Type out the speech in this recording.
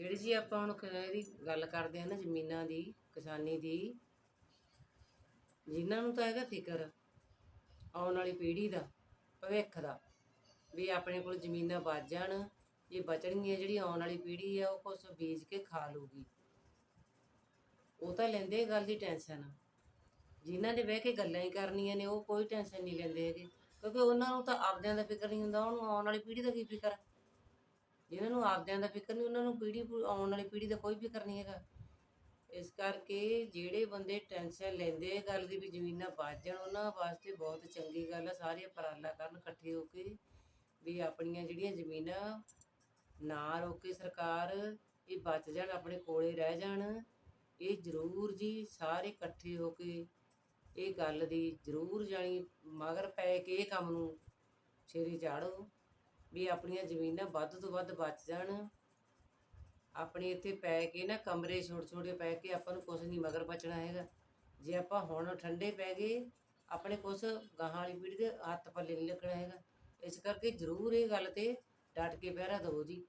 ਜਿਹੜੀ ਜੀ ਆਪਾਂ ਹੁਣ ਇਹਦੀ ਗੱਲ ਕਰਦੇ ਹਾਂ ਨਾ ਜ਼ਮੀਨਾਂ ਦੀ, ਕਿਸਾਨੀ ਦੀ, ਜਿਨ੍ਹਾਂ ਨੂੰ ਤਾਂ ਹੈਗਾ ਫਿਕਰ ਆਉਣ ਵਾਲੀ ਪੀੜ੍ਹੀ ਦਾ, ਭਵਿੱਖ ਦਾ, ਵੀ ਆਪਣੇ ਕੋਲ ਜ਼ਮੀਨਾਂ ਬਚ ਜਾਣ ਇਹ ਬਚਣਗੀਆਂ ਜਿਹੜੀ ਆਉਣ ਵਾਲੀ ਪੀੜ੍ਹੀ ਆ, ਉਹ ਕੁਛ ਬੀਜ ਕੇ ਖਾ ਲੂਗੀ ਉਹ ਤਾਂ ਲੈਂਦੇ ਗੱਲ ਦੀ ਟੈਨਸ਼ਨ। ਜਿਨ੍ਹਾਂ ਨੇ ਬਹਿ ਕੇ ਗੱਲਾਂ ਹੀ ਕਰਨੀਆਂ ਨੇ, ਉਹ ਕੋਈ ਟੈਨਸ਼ਨ ਨਹੀਂ ਲੈਂਦੇ ਹੈਗੇ। ਕਿਉਂਕਿ ਉਹਨਾਂ ਨੂੰ ਤਾਂ ਆਪਦਿਆਂ ਦਾ ਫਿਕਰ ਨਹੀਂ ਹੁੰਦਾ, ਉਹਨੂੰ ਆਉਣ ਵਾਲੀ ਪੀੜ੍ਹੀ ਦਾ ਕੀ ਫਿਕਰ? ਜਿਨ੍ਹਾਂ ਨੂੰ ਆਪਦਿਆਂ ਦਾ ਫਿਕਰ ਨਹੀਂ, ਉਹਨਾਂ ਨੂੰ ਪੀੜ੍ਹੀ ਆਉਣ ਵਾਲੀ ਪੀੜ੍ਹੀ ਦਾ ਕੋਈ ਫਿਕਰ ਨਹੀਂ ਹੈਗਾ। ਇਸ ਕਰਕੇ ਜਿਹੜੇ ਬੰਦੇ ਟੈਨਸ਼ਨ ਲੈਂਦੇ ਇਹ ਗੱਲ ਦੀ ਵੀ ਜ਼ਮੀਨਾਂ ਬਚ ਜਾਣ, ਉਹਨਾਂ ਵਾਸਤੇ ਬਹੁਤ ਚੰਗੀ ਗੱਲ ਆ, ਸਾਰੇ ਉਪਰਾਲਾ ਕਰਨ ਇਕੱਠੇ ਹੋ ਕੇ ਵੀ ਆਪਣੀਆਂ ਜਿਹੜੀਆਂ ਜ਼ਮੀਨਾਂ ਨਾ ਰੋਕੇ ਸਰਕਾਰ, ਇਹ ਬਚ ਜਾਣ, ਆਪਣੇ ਕੋਲੇ ਰਹਿ ਜਾਣ। ਇਹ ਜ਼ਰੂਰ ਜੀ ਸਾਰੇ ਇਕੱਠੇ ਹੋ ਕੇ ਇਹ ਗੱਲ ਦੀ ਜ਼ਰੂਰ ਜਾਣੀ, ਮਗਰ ਪੈ ਕੇ ਇਹ ਕੰਮ ਨੂੰ ਛੇਰੀ ਚਾੜੋ। ਵੀ ਆਪਣੀਆਂ ਜ਼ਮੀਨਾਂ ਵੱਧ ਤੋਂ ਵੱਧ ਬਚ ਜਾਣ। ਆਪਣੇ ਇੱਥੇ ਪੈ ਕੇ ਨਾ ਕਮਰੇ ਛੋਟੇ ਛੋਟੇ ਪੈ ਕੇ ਆਪਾਂ ਨੂੰ ਕੁਝ ਨਹੀਂ ਮਗਰ ਬਚਣਾ ਹੈਗਾ। ਜੇ ਆਪਾਂ ਹੁਣ ਠੰਡੇ ਪੈ ਗਏ, ਆਪਣੇ ਕੁਝ ਗਾਹਾਂ ਵਾਲੀ ਪੀੜ੍ਹੀ ਦੇ ਹੱਥ ਪੱਲੇ ਨਹੀਂ ਲੱਗਣਾ ਹੈਗਾ। ਇਸ ਕਰਕੇ ਜ਼ਰੂਰ ਇਹ ਗੱਲ ਤੇ ਡਟ ਕੇ ਪਹਿਰਾ ਦਿਓ ਜੀ।